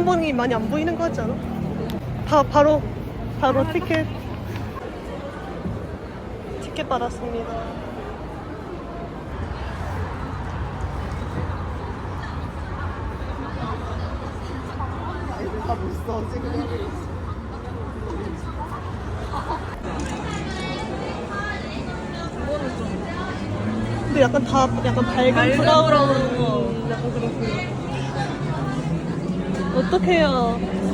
지원번이 많이 안 보이는 거 같지 않아? 바, 바로 바로 티켓 티켓 받았습니다. 근데 약간 다 약간 밝은 브라운 그런 거. 어떻게 해야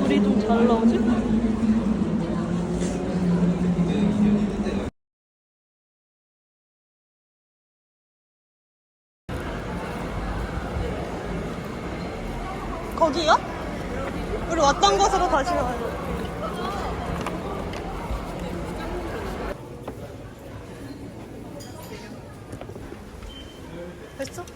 불이 좀 잘 나오지? 거기요? 우리 왔던 곳으로 다시 가요. 됐어?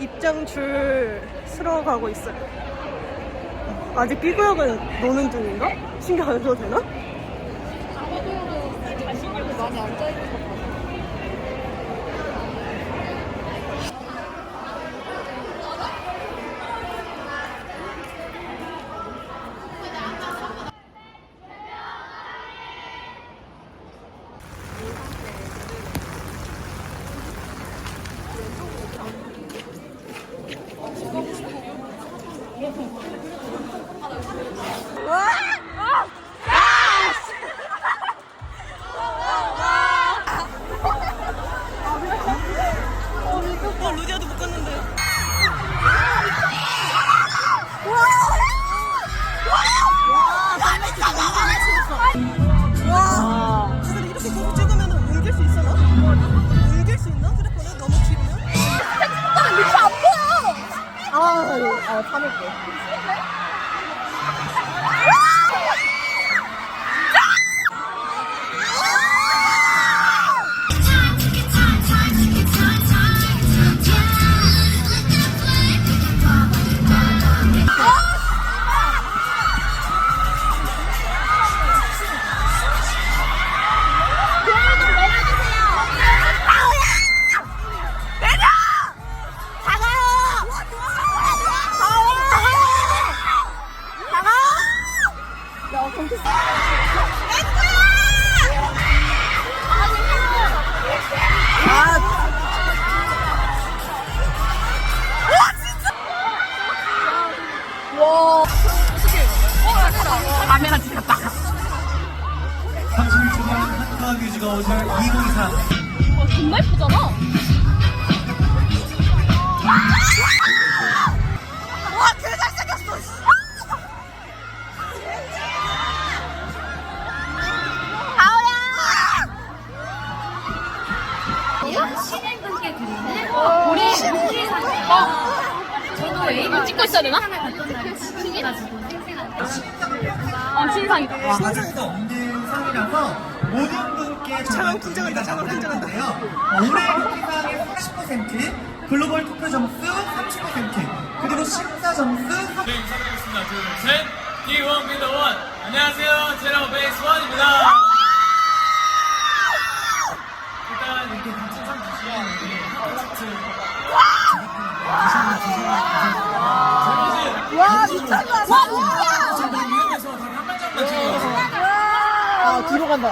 입장 줄 쓰러 가고 있어요. 아직 삐구역은 노는 중인가? 신경 안 써도 되나? 많이 앉아있는 정말 예쁘잖아. 와, 개 잘생겼어! 신인분께 드리는 우리 신인상 저도 웨이브 찍고 있어야 되나? 신기가지고 생생한 어, 신상이다. 와. 사진도 없는 상이라서 모든 분께 정말 긴장한다, 장황 긴장한다. 드리는데요. 올해 인기상의 40% 글로벌 투표 점수 30% 그리고 심사 점수 30% 네, 인사드리겠습니다. 둘, 셋. D1 be the one. 안녕하세요. 제로 베이스 원입니다. 일단 이렇게 불친상 주신 우리 하트차트 와, 미쳤다! 와, 뭐야! 위험해서 단한 발짝만 찍어서 아, 뒤로 간다.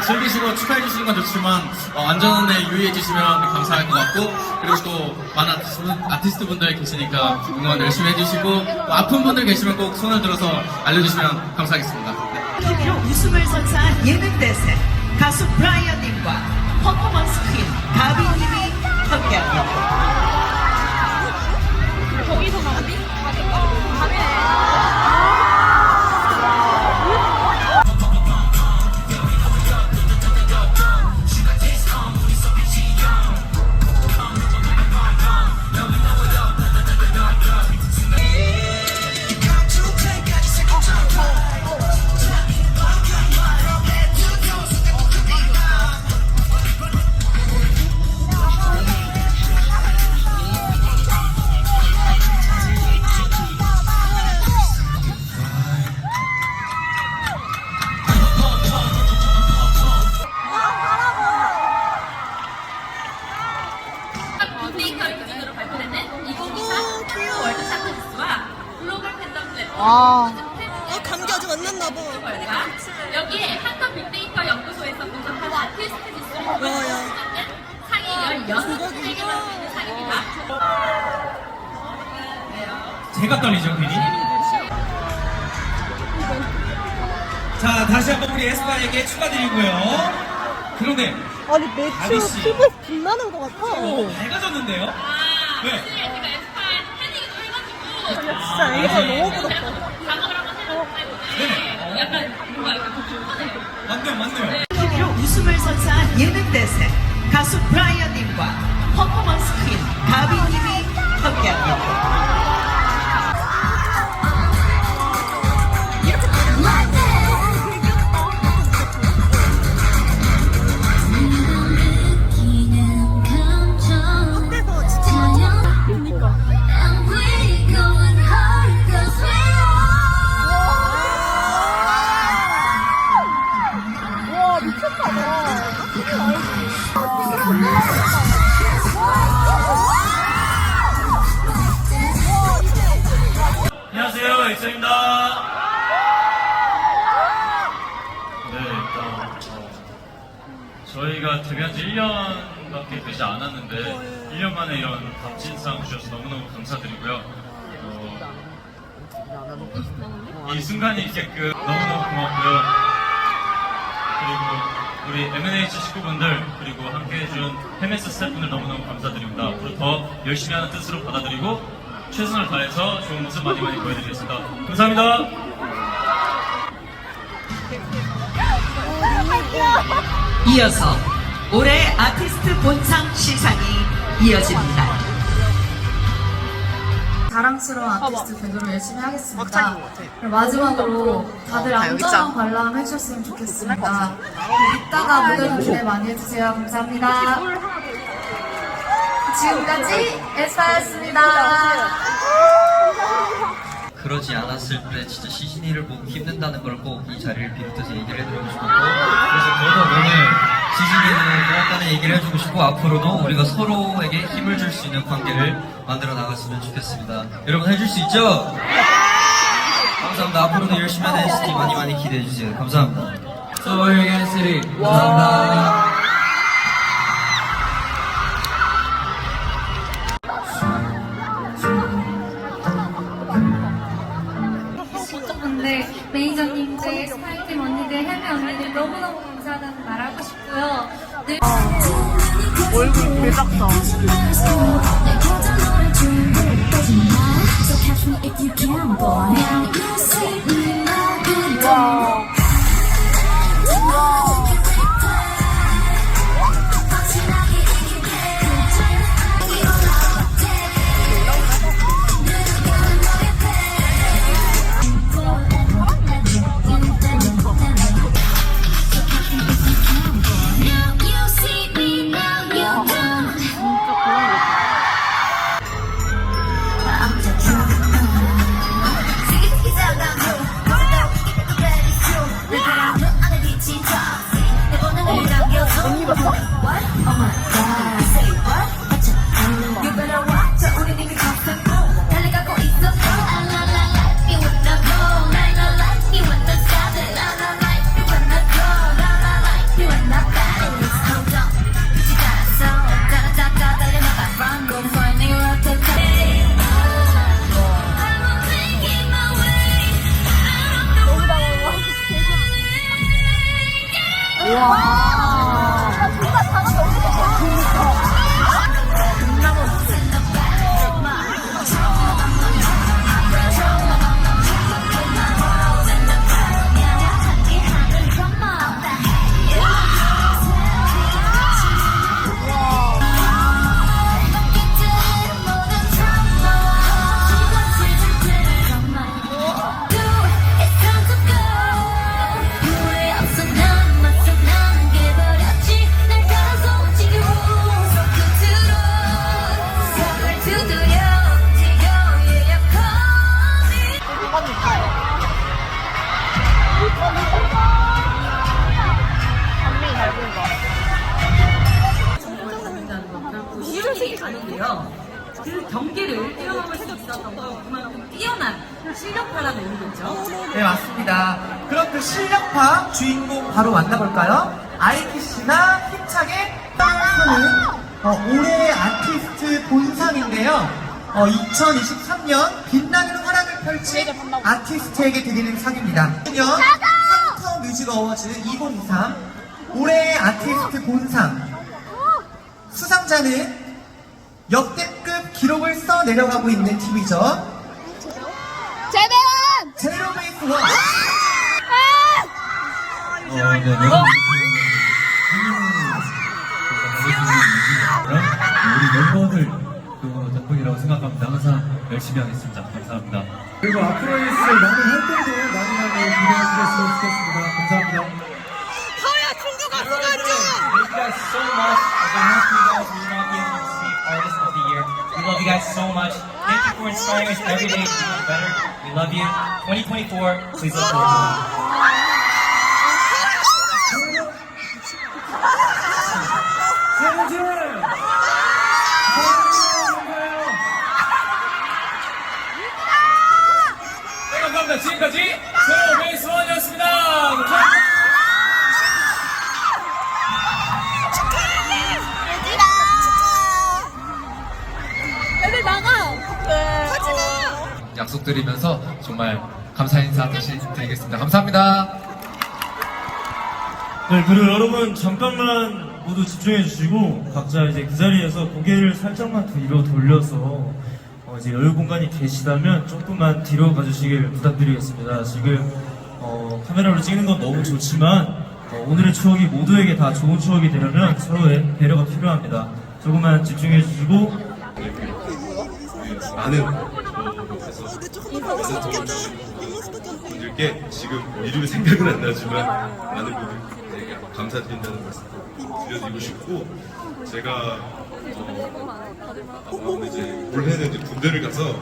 네, 즐기시고 축하해 주시는 건 좋지만 어, 안전에 유의해 주시면 감사할 것 같고 그리고 또 많은 아티스트, 아티스트 분들 계시니까 응원 열심히 해주시고 또 아픈 분들 계시면 꼭 손을 들어서 알려주시면 감사하겠습니다. 네. 웃음을 선사한 예능 대세 가수 브라이언님과 퍼포먼스 퀸 가비님이 함께합니다. 제가 떨리죠, 괜히? 자, 다시 한번 우리 에스파에게 축하드리고요. 그런데, 아니 매튜 씨. 피부에서 빛나는 것 같아. 어, 밝아졌는데요? 왜? 또 해가지고 진짜 애기가 너무 부럽다. 해봤는데 네네. 약간 뭔가 좀 맞네요, 맞네요. 웃음을 선사한 예능 대세 가수 브라이언님과 퍼포먼스 퀸 가비님이 함께합니다. 데뷔한 지 1년밖에 되지 않았는데 1년 만에 이런 값진상 주셔서 너무너무 감사드리고요. 어, 이 순간이 있게끔 너무너무 고맙고요. 그리고 우리 M&H 식구분들 그리고 함께해준 헤메스 스태프분들 너무너무 감사드립니다. 앞으로 더 열심히 하는 뜻으로 받아들이고 최선을 다해서 좋은 모습 많이 많이 보여드리겠습니다. 감사합니다. 이어서 올해 아티스트 본상 시상이 이어집니다. 자랑스러운 아티스트 되도록 열심히 하겠습니다. 그리고 마지막으로 다들 아, 여기 안전한. 관람 해주셨으면 좋겠습니다. 이따가 무대 기대 많이 해주세요. 감사합니다. 지금까지 에스파였습니다. 그러지 않았을 때 진짜 시즌이를 보고 힘든다는 걸 꼭 이 자리를 비롯해서 얘기를 해드리고 싶었고 그래서 더더 오늘 시즌이는 고맙다는 얘기를 해주고 싶고 앞으로도 우리가 서로에게 힘을 줄 수 있는 관계를 만들어 나갔으면 좋겠습니다. 여러분 해줄 수 있죠? 감사합니다. 앞으로도 열심히 하는 NCT 많이 많이 기대해 주세요. 감사합니다. 소울 NCT 감사합니다. 매니저님들, 스파이팀 언니들, 혜미 언니들 너무너무 감사하다는 얼굴 개작다. 아 만나볼까요? 아이키 씨나 힘찬 힘차게 하는 어, 올해의 아티스트 본상인데요. 어, 2023년 빛나는 활약을 펼친 아티스트에게 드리는 상입니다. 작년 상터 뮤직 어워즈 2023 올해의 아티스트 본상 수상자는 역대급 기록을 써 내려가고 있는 팀이죠. 제대한! 제로베이스 원. 어, 네, 네. 우리 멤버들 덕분이라고 생각합니다. 항상 열심히 하겠습니다. 감사합니다. 그리고 앞으로의 많은 활동도 많이 많이 기대해 주셨으면 좋겠습니다. 감사합니다. Thank you guys so much. I've been happy you guys will not be able to see Artist of the Year. We love you guys so much. Thank you for inspiring us every day to be better. We love you. 2024, please look forward to it. 약속드리면서 정말 감사 인사 다시 드리겠습니다. 감사합니다. 네, 그리고 여러분 잠깐만 모두 집중해 주시고 각자 이제 그 자리에서 고개를 살짝만 뒤로 돌려서 어, 이제 여유 공간이 계시다면 조금만 뒤로 가주시길 부탁드리겠습니다. 지금 어, 카메라로 찍는 건 너무 좋지만 어, 오늘의 추억이 모두에게 다 좋은 추억이 되려면 서로의 배려가 필요합니다. 조금만 집중해 주시고 많은 분들께 지금 이름이 생각은 안 나지만 많은 분들에게 감사드린다는 말씀 드려드리고 싶고 제가 어, 아마 이제 올해는 이제 군대를 가서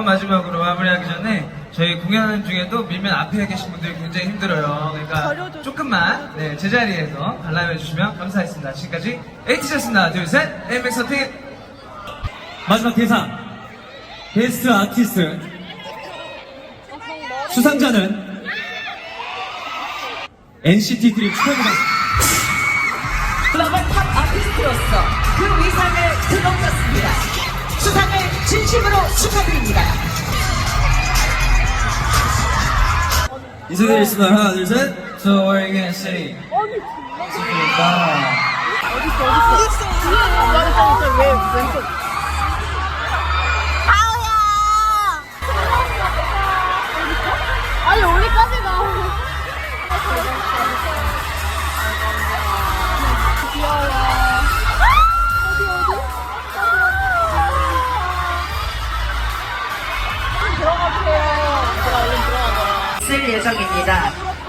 한번 마지막으로 마무리하기 전에 저희 공연 중에도 밀면 앞에 계신 분들이 굉장히 힘들어요. 그러니까 조금만 네, 제자리에서 관람해 주시면 감사하겠습니다. 지금까지 에이티셨습니다. 하나, 둘, 셋. 에이맥 서팅. 마지막 대상 베스트 아티스트 수상자는 NCT 드림 축하드립니다. 글로벌 탑 아티스트로서 그 위상을 드높였습니다. 수상을 진심으로 축하드립니다. 인사드리겠습니다. 하나, 둘, 셋. So what are you gonna say? 아니, 어디까지 가? 귀여워.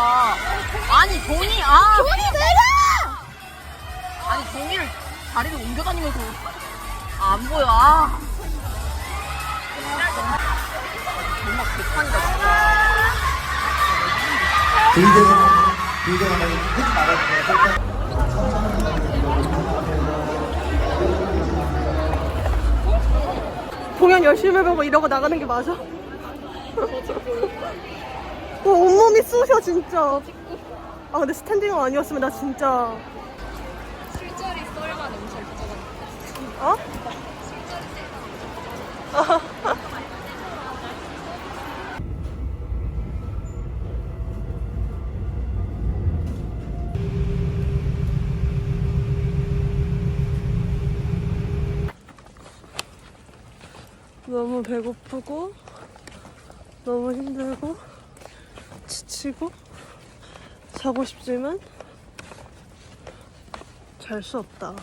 아니, 종이, 아. 종이 내려! 아니, 종이를 자리를 옮겨다니면서. 아, 안 보여, 아. 정말 개판이다, 진짜. 들대고 들대고 하면 하지 돼. 공연 열심히 보고 이러고 나가는 게 맞아? 쑤셔, 진짜. 아, 근데 스탠딩은 아니었으면 나 진짜. 술자리 썰만 엄청 붙여봤는데. 어? 너무 배고프고 너무 힘들고 지 치고 자고 싶지만 잘 수 없다.